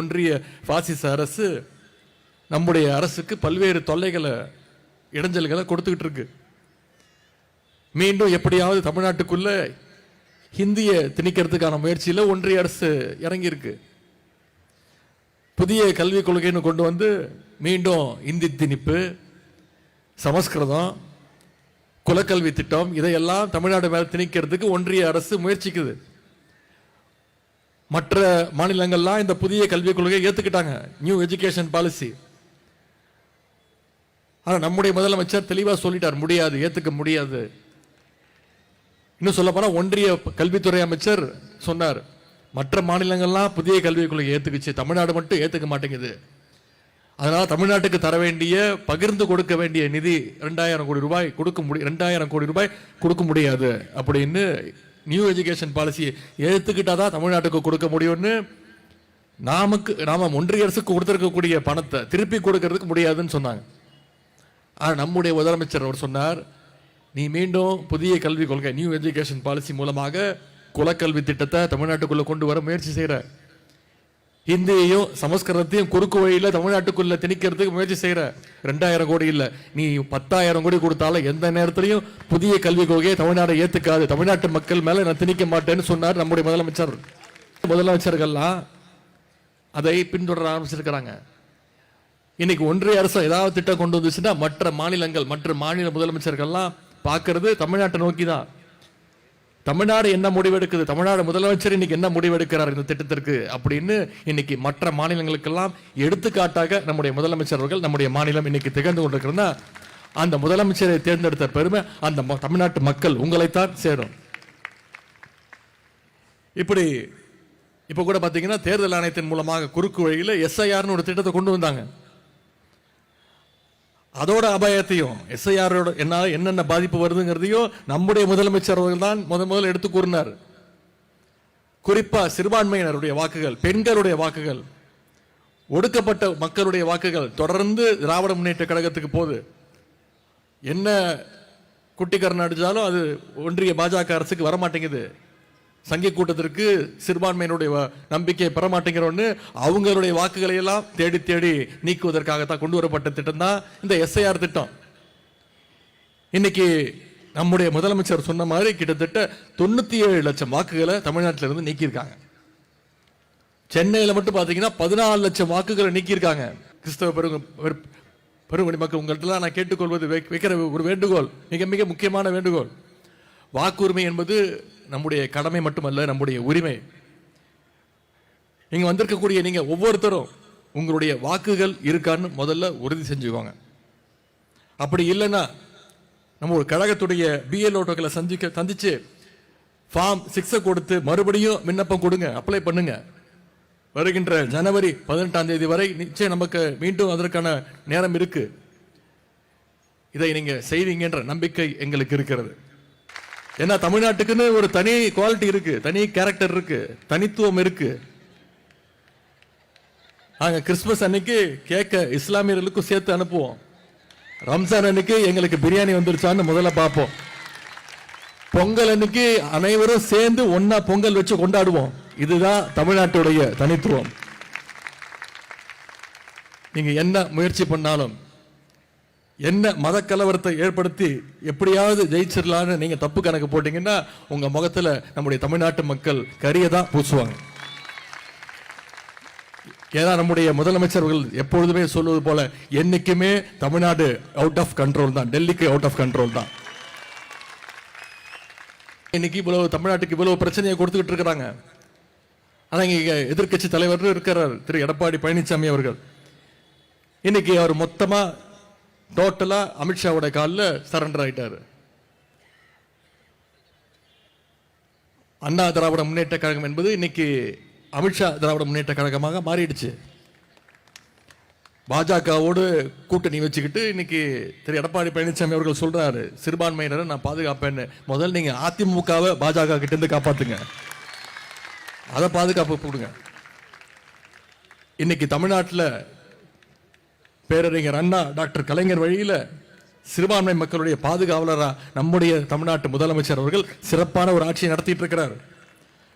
ஒன்றிய பாசிச அரசு நம்முடைய அரசுக்கு பல்வேறு தொல்லைகளை இடைஞ்சல்களை கொடுத்துக்கிட்டு இருக்கு. மீண்டும் எப்படியாவது தமிழ்நாட்டுக்குள்ள ஹிந்தியை திணிக்கிறதுக்கான முயற்சியில் ஒன்றிய அரசு இறங்கியிருக்கு புதிய கல்விக் கொள்கைன்னு கொண்டு வந்து மீண்டும் இந்தி திணிப்பு சமஸ்கிருதம் குலக்கல்வி திட்டம் இதையெல்லாம் தமிழ்நாடு மேலே திணிக்கிறதுக்கு ஒன்றிய அரசு முயற்சிக்குது. மற்ற மாநிலங்கள்லாம் இந்த புதிய கல்விக் கொள்கையை ஏற்றுக்கிட்டாங்க நியூ எஜுகேஷன் பாலிசி ஆனால் நம்முடைய முதலமைச்சர் தெளிவாக சொல்லிட்டார் முடியாது ஏற்றுக்க முடியாது. இன்னும் சொல்ல ஒன்றிய கல்வித்துறை அமைச்சர் சொன்னார் மற்ற மாநிலங்கள்லாம் புதிய கல்விக் கொள்கையை ஏற்றுக்குச்சு தமிழ்நாடு மட்டும் ஏற்றுக்க மாட்டேங்குது. அதனால் தமிழ்நாட்டுக்கு தர வேண்டிய பகிர்ந்து கொடுக்க வேண்டிய நிதி ரெண்டாயிரம் கோடி ரூபாய் கொடுக்க முடியும் ரெண்டாயிரம் கோடி ரூபாய் கொடுக்க முடியாது. அப்படின்னு நியூ எஜுகேஷன் பாலிசியை தான் தமிழ்நாட்டுக்கு கொடுக்க முடியும்னு நாமக்கு நாம் ஒன்றிய அரசுக்கு கொடுத்துருக்கக்கூடிய பணத்தை திருப்பி கொடுக்கறதுக்கு முடியாதுன்னு சொன்னாங்க. ஆனால் நம்முடைய முதலமைச்சர் அவர் சொன்னார் நீ மீண்டும் புதிய கல்விக் கொள்கை நியூ எஜுகேஷன் பாலிசி மூலமாக குலக்கல்வி திட்டத்தை தமிழ்நாட்டுக்குள்ளே கொண்டு வர முயற்சி செய்கிற ஹிந்தியையும் சமஸ்கிருதத்தையும் குறுக்கு வழியில் தமிழ்நாட்டுக்குள்ள திணிக்கிறதுக்கு முயற்சி செய்கிற ரெண்டாயிரம் கோடி இல்லை. நீ பத்தாயிரம் கோடி கொடுத்தாலும் எந்த நேரத்திலையும் புதிய கல்விக் கொள்கையை தமிழ்நாடு ஏற்றுக்காது தமிழ்நாட்டு மக்கள் மேலே நான் திணிக்க மாட்டேன்னு சொன்னார் நம்முடைய முதலமைச்சர். முதலமைச்சர்கள்லாம் அதை பின்தொடர ஆரம்பிச்சிருக்கிறாங்க. இன்னைக்கு ஒன்றிய அரசு ஏதாவது திட்டம் கொண்டு வந்துச்சுன்னா மற்ற மாநிலங்கள் மற்ற மாநில முதலமைச்சர்கள்லாம் பார்க்கறது தமிழ்நாட்டை நோக்கி தான் தமிழ்நாடு என்ன முடிவெடுக்குது? தமிழ்நாடு முதலமைச்சர் இன்னைக்கு என்ன முடிவெடுக்கிறார் இந்த திட்டத்திற்கு அப்படின்னு இன்னைக்கு மற்ற மாநிலங்களுக்கெல்லாம் எடுத்துக்காட்டாக நம்முடைய முதலமைச்சர் அவர்கள் நம்முடைய மாநிலம் இன்னைக்கு திகழ்ந்து கொண்டிருக்கிறதா அந்த முதலமைச்சரை தேர்ந்தெடுத்த பெருமை அந்த ம- தமிழ்நாட்டு மக்கள் உங்களைத்தான் சேரும். இப்படி இப்போ கூட பார்த்தீங்கன்னா தேர்தல் ஆணையத்தின் மூலமாக குறுக்கு வழியில் எஸ்ஐஆர்னு ஒரு திட்டத்தை கொண்டு வந்தாங்க. அதோட அபாயத்தையும் எஸ்ஐஆரோட என்ன என்னென்ன பாதிப்பு வருதுங்கிறதையும் நம்முடைய முதலமைச்சர் அவர்கள் தான் முத முதல் எடுத்து கூறினார். குறிப்பாக சிறுபான்மையினருடைய வாக்குகள் பெண்களுடைய வாக்குகள் ஒடுக்கப்பட்ட மக்களுடைய வாக்குகள் தொடர்ந்து திராவிட முன்னேற்ற கழகத்துக்கு போகுது. என்ன குட்டிக்கரணம் அடித்தாலும் அது ஒன்றிய பாஜக அரசுக்கு வரமாட்டேங்குது. சங்கி கூட்டத்திற்கு சிறுபான்மையினுடைய நம்பிக்கையை பெற மாட்டேங்கிறோன்னு அவங்களுடைய வாக்குகளை எல்லாம் தேடி தேடி நீக்குவதற்காகத்தான் கொண்டு வரப்பட்ட திட்டம் தான் இந்த எஸ்ஐஆர் திட்டம். இன்னைக்கு நம்முடைய முதலமைச்சர் சொன்ன மாதிரி கிட்டத்தட்ட தொண்ணூத்தி ஏழு லட்சம் வாக்குகளை தமிழ்நாட்டில இருந்து நீக்கியிருக்காங்க. சென்னையில் மட்டும் பார்த்தீங்கன்னா பதினாலு லட்சம் வாக்குகளை நீக்கியிருக்காங்க. கிறிஸ்தவ பெருங்க பெருங்குடி மக்கள் உங்கள்கிட்ட நான் கேட்டுக்கொள்வது வைக்கிற ஒரு வேண்டுகோள் மிக மிக முக்கியமான வேண்டுகோள். வாக்குரிமை என்பது நம்முடைய கடமை மட்டுமல்ல நம்முடைய உரிமை. இங்கே வந்திருக்கக்கூடிய நீங்கள் ஒவ்வொருத்தரும் உங்களுடைய வாக்குகள் இருக்கான்னு முதல்ல உறுதி செஞ்சுக்கோங்க. அப்படி இல்லைன்னா நம்ம ஒரு கழகத்துடைய பிஎல்ஓட்டோக்களை சந்திக்க சந்திச்சு ஃபார்ம் சிக்ஸை கொடுத்து மறுபடியும் விண்ணப்பம் கொடுங்க அப்ளை பண்ணுங்க. வருகின்ற ஜனவரி பதினெட்டாம் தேதி வரை நிச்சயம் நமக்கு மீண்டும் அதற்கான நேரம் இருக்கு. இதை நீங்கள் செய்வீங்கன்ற நம்பிக்கை எங்களுக்கு இருக்கிறது. ஏன்னா தமிழ்நாட்டுக்குன்னு ஒரு தனி குவாலிட்டி இருக்கு. தனி கேரக்டர் இருக்கு. தனித்துவம் இருக்கு. நாங்கள் கிறிஸ்மஸ் அன்னைக்கு கேட்க இஸ்லாமியர்களுக்கும் சேர்த்து அனுப்புவோம். ரம்ஜான் அன்னைக்கு எங்களுக்கு பிரியாணி வந்துருச்சான்னு முதல்ல பார்ப்போம். பொங்கல் அன்னைக்கு அனைவரும் சேர்ந்து ஒன்னா பொங்கல் வச்சு கொண்டாடுவோம். இதுதான் தமிழ்நாட்டுடைய தனித்துவம். நீங்க என்ன முயற்சி பண்ணாலும் என்ன மத கலவரத்தை ஏற்படுத்தி எப்படியாவது ஜெயிச்சிடலான்னு நீங்க தப்பு கணக்கு போட்டீங்கன்னா உங்க முகத்துல நம்முடைய தமிழ்நாட்டு மக்கள் கரியை தான் பூசுவாங்க. ஏன்னா நம்முடைய முதலமைச்சர்கள் எப்பொழுதுமே சொல்வது போல என்னைக்குமே தமிழ்நாடு அவுட் ஆஃப் கண்ட்ரோல் தான் டெல்லிக்கு அவுட் ஆஃப் கண்ட்ரோல் தான். இன்னைக்கு இவ்வளவு தமிழ்நாட்டுக்கு இவ்வளவு பிரச்சனையை கொடுத்துக்கிட்டு இருக்கிறாங்க. ஆனா இங்க எதிர்க்கட்சி தலைவர் இருக்கிறார் திரு. எடப்பாடி பழனிசாமி அவர்கள். இன்னைக்கு அவர் மொத்தமா டோட்டலா அமித்ஷாவோட காலில் சரண்டர் ஆயிட்டார். அண்ணா திராவிட முன்னேற்ற கழகம் என்பது இன்னைக்கு அமித்ஷா திராவிட முன்னேற்ற கழகமாக மாறிடுச்சு. பாஜகவோடு கூட்டணி வச்சுக்கிட்டு இன்னைக்கு திரு எடப்பாடி பழனிசாமி அவர்கள் சொல்றாரு சிறுபான்மையினரை நான் பாதுகாப்பேன்னு. முதல்ல நீங்க அதிமுகவை பாஜக கிட்ட இருந்து காப்பாத்துங்க. அதை பாதுகாப்பு கொடுங்க. இன்னைக்கு தமிழ்நாட்டில் பேரறிஞர் அண்ணா டாக்டர் கலைஞர் வழியில் சிறுபான்மை மக்களுடைய பாதுகாவலராக நம்முடைய தமிழ்நாட்டு முதலமைச்சர் அவர்கள் சிறப்பான ஒரு ஆட்சியை நடத்திட்டு இருக்கிறார்.